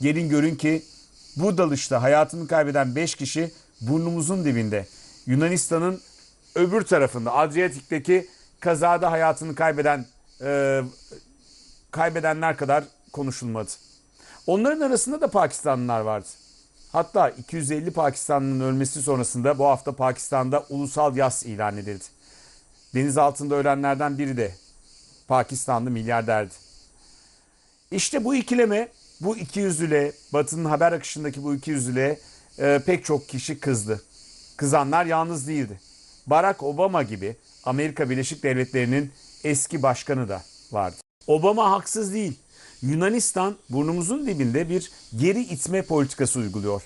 Gelin görün ki bu dalışta hayatını kaybeden 5 kişi burnumuzun dibinde. Yunanistan'ın öbür tarafında Adriyatik'teki kazada hayatını kaybeden e, kaybedenler kadar konuşulmadı. Onların arasında da Pakistanlılar vardı. Hatta 250 Pakistanlı'nın ölmesi sonrasında bu hafta Pakistan'da ulusal yas ilan edildi. Deniz altında ölenlerden biri de Pakistanlı milyarderdi. İşte bu ikileme, bu ikiyüzlüle, Batı'nın haber akışındaki bu ikiyüzlüle e, pek çok kişi kızdı. Kızanlar yalnız değildi. Barack Obama gibi Amerika Birleşik Devletleri'nin eski başkanı da vardı. Obama haksız değil. Yunanistan burnumuzun dibinde bir geri itme politikası uyguluyor.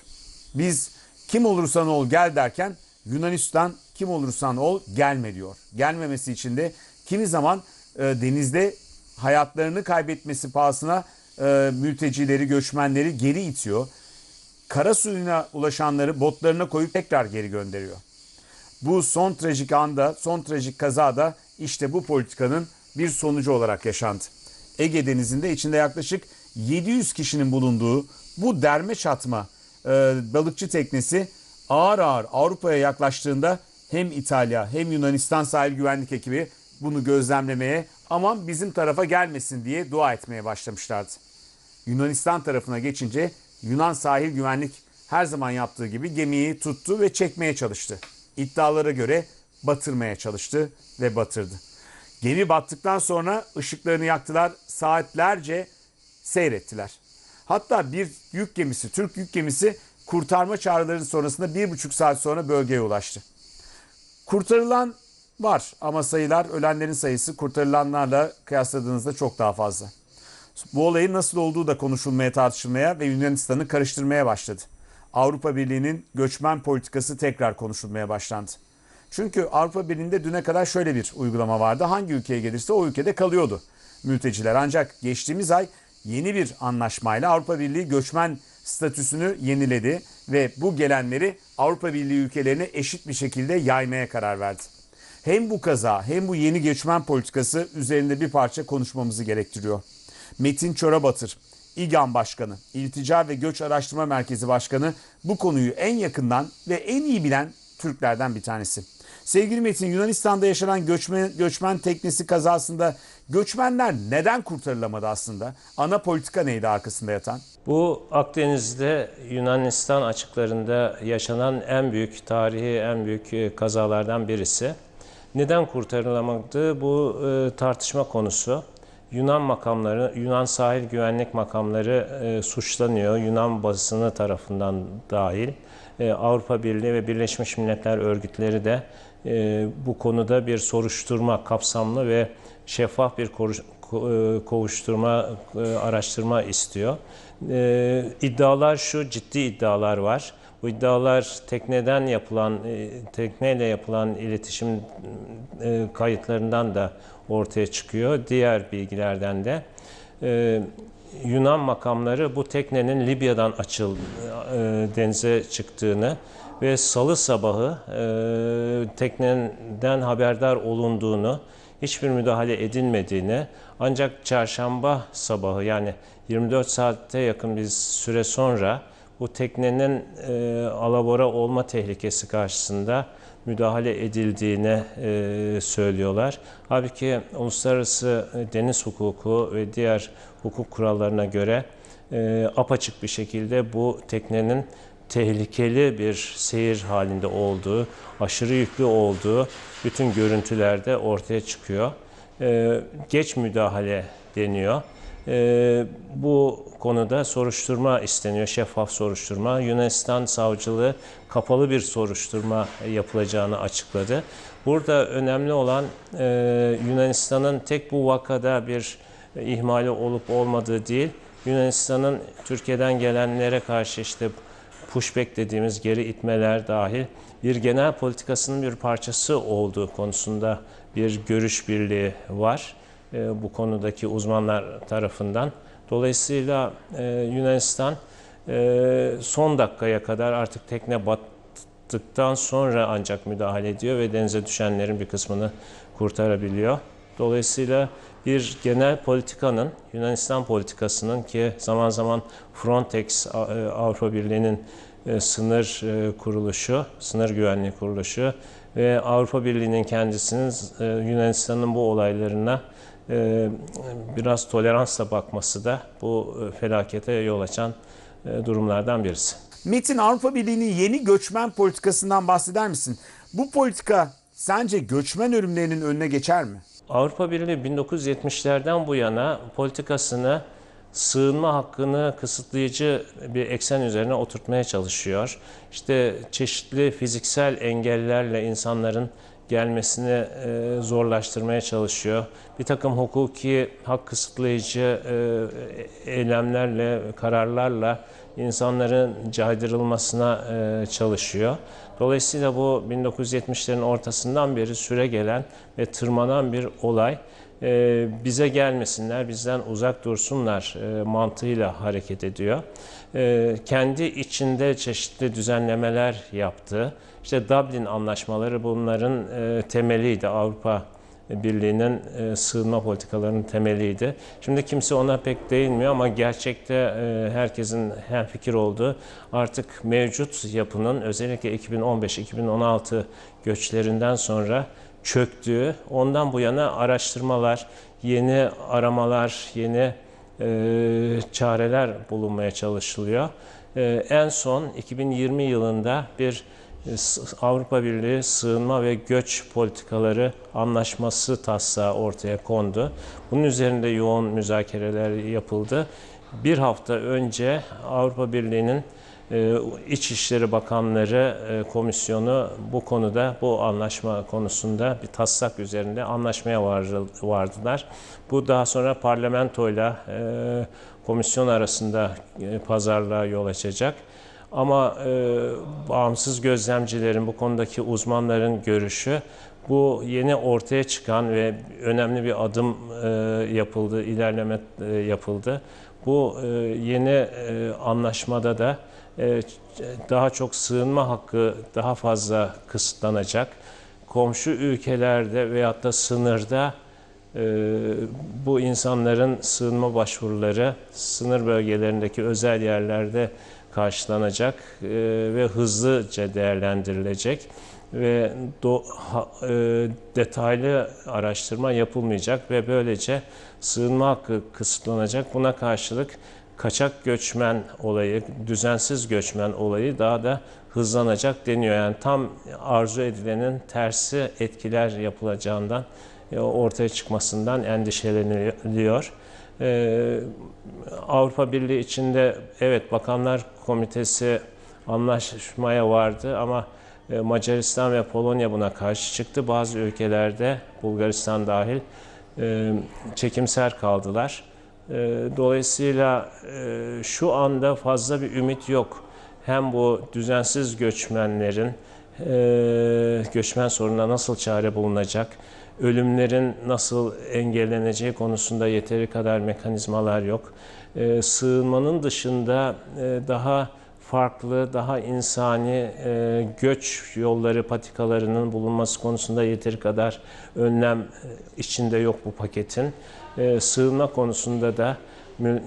Biz kim olursan ol gel derken Yunanistan kim olursan ol gelme diyor. Gelmemesi için de kimi zaman e, denizde hayatlarını kaybetmesi pahasına e, mültecileri, göçmenleri geri itiyor. Kara suyuna ulaşanları botlarına koyup tekrar geri gönderiyor. Bu son trajik anda, son trajik kazada işte bu politikanın bir sonucu olarak yaşandı. Ege Denizi'nde içinde yaklaşık 700 kişinin bulunduğu bu derme çatma e, balıkçı teknesi ağır ağır Avrupa'ya yaklaştığında hem İtalya hem Yunanistan sahil güvenlik ekibi bunu gözlemlemeye aman bizim tarafa gelmesin diye dua etmeye başlamışlardı. Yunanistan tarafına geçince Yunan sahil güvenlik her zaman yaptığı gibi gemiyi tuttu ve çekmeye çalıştı. İddialara göre batırmaya çalıştı ve batırdı. Gemi battıktan sonra ışıklarını yaktılar, saatlerce seyrettiler. Hatta bir yük gemisi, Türk yük gemisi kurtarma çağrıları sonrasında bir buçuk saat sonra bölgeye ulaştı. Kurtarılan var ama sayılar, ölenlerin sayısı kurtarılanlarla kıyasladığınızda çok daha fazla. Bu olayın nasıl olduğu da konuşulmaya, tartışılmaya ve Yunanistan'ı karıştırmaya başladı. Avrupa Birliği'nin göçmen politikası tekrar konuşulmaya başlandı. Çünkü Avrupa Birliği'nde düne kadar şöyle bir uygulama vardı. Hangi ülkeye gelirse o ülkede kalıyordu mülteciler. Ancak geçtiğimiz ay yeni bir anlaşmayla Avrupa Birliği göçmen statüsünü yeniledi ve bu gelenleri Avrupa Birliği ülkelerine eşit bir şekilde yaymaya karar verdi. Hem bu kaza hem bu yeni göçmen politikası üzerinde bir parça konuşmamızı gerektiriyor. Metin Çorabatır, İGAM Başkanı, İltica ve Göç Araştırma Merkezi Başkanı bu konuyu en yakından ve en iyi bilen Türklerden bir tanesi. Sevgili Metin, Yunanistan'da yaşanan göçmen, göçmen teknesi kazasında göçmenler neden kurtarılamadı aslında? Ana politika neydi arkasında yatan? Bu Akdeniz'de Yunanistan açıklarında yaşanan en büyük tarihi en büyük e, kazalardan birisi. Neden kurtarılamadı bu e, tartışma konusu. Yunan makamları, Yunan sahil güvenlik makamları e, suçlanıyor. Yunan basını tarafından dahil. E, Avrupa Birliği ve Birleşmiş Milletler örgütleri de e, bu konuda bir soruşturma kapsamlı ve şeffaf bir koruş- ko- e, kovuşturma, e, araştırma istiyor. E, iddialar şu, ciddi iddialar var. Bu iddialar tekneden yapılan, e, tekneyle yapılan iletişim e, kayıtlarından da ortaya çıkıyor. Diğer bilgilerden de. E, Yunan makamları bu teknenin Libya'dan açıl denize çıktığını ve salı sabahı e, tekneden haberdar olunduğunu, hiçbir müdahale edilmediğini ancak çarşamba sabahı yani 24 saatte yakın bir süre sonra bu teknenin e, alabora olma tehlikesi karşısında müdahale edildiğini e, söylüyorlar. Halbuki uluslararası deniz hukuku ve diğer hukuk kurallarına göre e, apaçık bir şekilde bu teknenin tehlikeli bir seyir halinde olduğu, aşırı yüklü olduğu bütün görüntülerde ortaya çıkıyor. E, geç müdahale deniyor. E, bu konuda soruşturma isteniyor, şeffaf soruşturma. Yunanistan savcılığı kapalı bir soruşturma yapılacağını açıkladı. Burada önemli olan e, Yunanistan'ın tek bu vakada bir ihmali olup olmadığı değil, Yunanistan'ın Türkiye'den gelenlere karşı işte pushback dediğimiz geri itmeler dahil bir genel politikasının bir parçası olduğu konusunda bir görüş birliği var e, bu konudaki uzmanlar tarafından. Dolayısıyla e, Yunanistan e, son dakikaya kadar artık tekne battıktan sonra ancak müdahale ediyor ve denize düşenlerin bir kısmını kurtarabiliyor. Dolayısıyla bir genel politikanın, Yunanistan politikasının ki zaman zaman Frontex, Avrupa Birliği'nin sınır kuruluşu, sınır güvenliği kuruluşu ve Avrupa Birliği'nin kendisinin Yunanistan'ın bu olaylarına biraz toleransla bakması da bu e, felakete yol açan e, durumlardan birisi. Metin Avrupa Birliği'nin yeni göçmen politikasından bahseder misin? Bu politika sence göçmen ölümlerinin önüne geçer mi? Avrupa Birliği 1970'lerden bu yana politikasını sığınma hakkını kısıtlayıcı bir eksen üzerine oturtmaya çalışıyor. İşte çeşitli fiziksel engellerle insanların gelmesini e, zorlaştırmaya çalışıyor. Bir takım hukuki hak kısıtlayıcı e, eylemlerle, kararlarla insanların caydırılmasına e, çalışıyor. Dolayısıyla bu 1970'lerin ortasından beri süre gelen ve tırmanan bir olay. E, bize gelmesinler, bizden uzak dursunlar e, mantığıyla hareket ediyor. E, kendi içinde çeşitli düzenlemeler yaptı. İşte Dublin anlaşmaları bunların e, temeliydi. Avrupa Birliği'nin e, sığınma politikalarının temeliydi. Şimdi kimse ona pek değinmiyor ama gerçekte e, herkesin hemfikir olduğu artık mevcut yapının özellikle 2015-2016 göçlerinden sonra çöktüğü, ondan bu yana araştırmalar, yeni aramalar, yeni e, çareler bulunmaya çalışılıyor. E, en son 2020 yılında bir e, Avrupa Birliği sığınma ve göç politikaları anlaşması taslağı ortaya kondu. Bunun üzerinde yoğun müzakereler yapıldı. Bir hafta önce Avrupa Birliği'nin İçişleri Bakanları e, Komisyonu bu konuda, bu anlaşma konusunda bir taslak üzerinde anlaşmaya vardılar. Bu daha sonra parlamentoyla e, komisyon arasında e, pazarlığa yol açacak. Ama e, bağımsız gözlemcilerin, bu konudaki uzmanların görüşü bu yeni ortaya çıkan ve önemli bir adım e, yapıldı, ilerleme e, yapıldı. Bu e, yeni e, anlaşmada da e, daha çok sığınma hakkı daha fazla kısıtlanacak. Komşu ülkelerde veyahut da sınırda bu insanların sığınma başvuruları sınır bölgelerindeki özel yerlerde karşılanacak ve hızlıca değerlendirilecek ve do, ha- e, detaylı araştırma yapılmayacak ve böylece sığınma hakkı kısıtlanacak. Buna karşılık kaçak göçmen olayı, düzensiz göçmen olayı daha da hızlanacak deniyor. Yani tam arzu edilenin tersi etkiler yapılacağından e, ortaya çıkmasından endişeleniliyor. Ee, Avrupa Birliği içinde evet Bakanlar Komitesi anlaşmaya vardı ama Macaristan ve Polonya buna karşı çıktı. Bazı ülkelerde Bulgaristan dahil e, çekimser kaldılar. E, Dolayısıyla e, şu anda fazla bir ümit yok. Hem bu düzensiz göçmenlerin e, göçmen sorununa nasıl çare bulunacak, ölümlerin nasıl engelleneceği konusunda yeteri kadar mekanizmalar yok. E, Sığınmanın dışında e, daha farklı, daha insani e, göç yolları, patikalarının bulunması konusunda yeteri kadar önlem e, içinde yok bu paketin. E, Sığınma konusunda da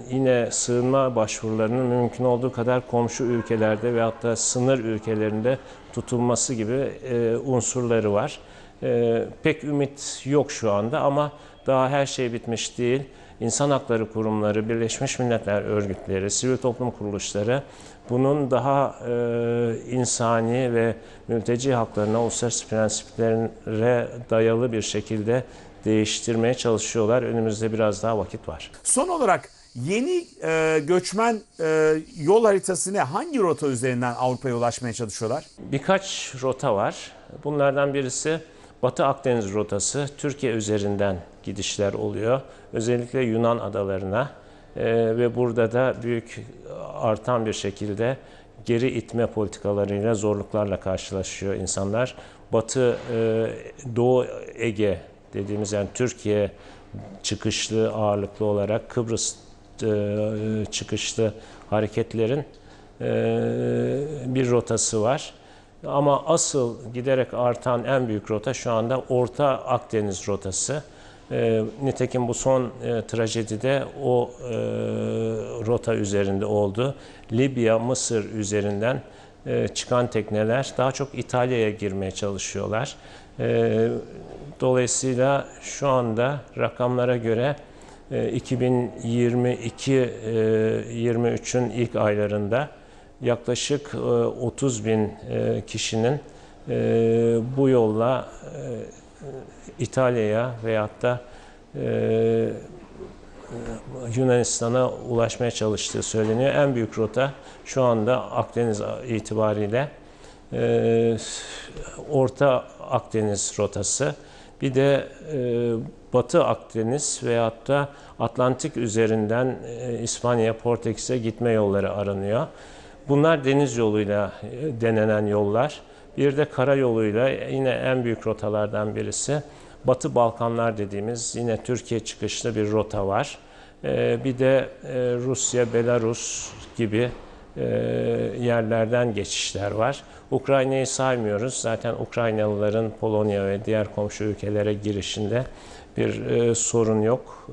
yine sığınma başvurularının mümkün olduğu kadar komşu ülkelerde veyahut da sınır ülkelerinde tutulması gibi e, unsurları var. E, pek ümit yok şu anda ama daha her şey bitmiş değil. İnsan hakları kurumları, Birleşmiş Milletler örgütleri, sivil toplum kuruluşları bunun daha e, insani ve mülteci haklarına, uluslararası prensiplere dayalı bir şekilde değiştirmeye çalışıyorlar. Önümüzde biraz daha vakit var. Son olarak yeni e, göçmen e, yol haritası ne? Hangi rota üzerinden Avrupa'ya ulaşmaya çalışıyorlar? Birkaç rota var. Bunlardan birisi Batı Akdeniz rotası. Türkiye üzerinden gidişler oluyor. Özellikle Yunan adalarına Ee, ve burada da büyük artan bir şekilde geri itme politikalarıyla zorluklarla karşılaşıyor insanlar. Batı e, Doğu Ege dediğimiz yani Türkiye çıkışlı ağırlıklı olarak Kıbrıs e, çıkışlı hareketlerin e, bir rotası var. Ama asıl giderek artan en büyük rota şu anda Orta Akdeniz rotası. E, nitekim bu son e, trajedide o e, rota üzerinde oldu. Libya, Mısır üzerinden e, çıkan tekneler daha çok İtalya'ya girmeye çalışıyorlar. E, dolayısıyla şu anda rakamlara göre e, 2022-23'ün ilk aylarında yaklaşık e, 30 bin e, kişinin e, bu yolla e, İtalya'ya veyahut da e, Yunanistan'a ulaşmaya çalıştığı söyleniyor. En büyük rota şu anda Akdeniz itibariyle e, Orta Akdeniz rotası. Bir de e, Batı Akdeniz veyahut da Atlantik üzerinden e, İspanya, Portekiz'e gitme yolları aranıyor. Bunlar deniz yoluyla e, denenen yollar. Bir de karayoluyla yine en büyük rotalardan birisi Batı Balkanlar dediğimiz yine Türkiye çıkışlı bir rota var. Ee, bir de e, Rusya, Belarus gibi e, yerlerden geçişler var. Ukrayna'yı saymıyoruz. Zaten Ukraynalıların Polonya ve diğer komşu ülkelere girişinde bir e, sorun yok.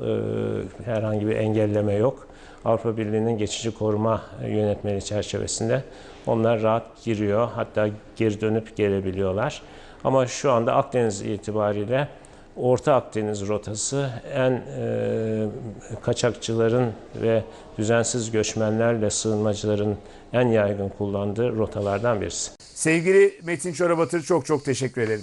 Herhangi bir engelleme yok. Avrupa Birliği'nin geçici koruma yönetmeliği çerçevesinde onlar rahat giriyor. Hatta geri dönüp gelebiliyorlar. Ama şu anda Akdeniz itibariyle Orta Akdeniz rotası en e, kaçakçıların ve düzensiz göçmenlerle sığınmacıların en yaygın kullandığı rotalardan birisi. Sevgili Metin Çorabatır çok çok teşekkür ederim.